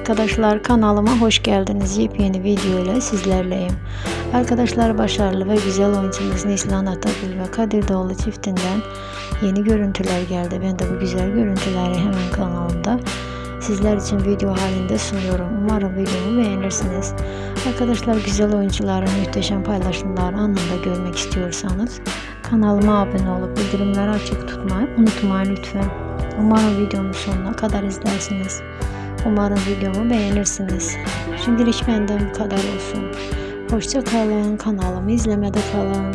Arkadaşlar kanalıma hoş geldiniz. Yepyeni video ile sizlerleyim. Arkadaşlar başarılı ve güzel oyuncumuz Neslihan Atagül ve Kadir Doğulu çiftinden yeni görüntüler geldi. Ben de bu güzel görüntüleri hemen kanalımda sizler için video halinde sunuyorum. Umarım videomu beğenirsiniz. Arkadaşlar güzel oyuncuların muhteşem paylaşımlarını anında görmek istiyorsanız kanalıma abone olup bildirimleri açık tutmayı unutmayın lütfen. Umarım videomu sonuna kadar izlersiniz. Umarım videomu beğenirsiniz. Şimdilik benden bu kadar olsun. Hoşça kalın. Kanalımı izlemede kalın.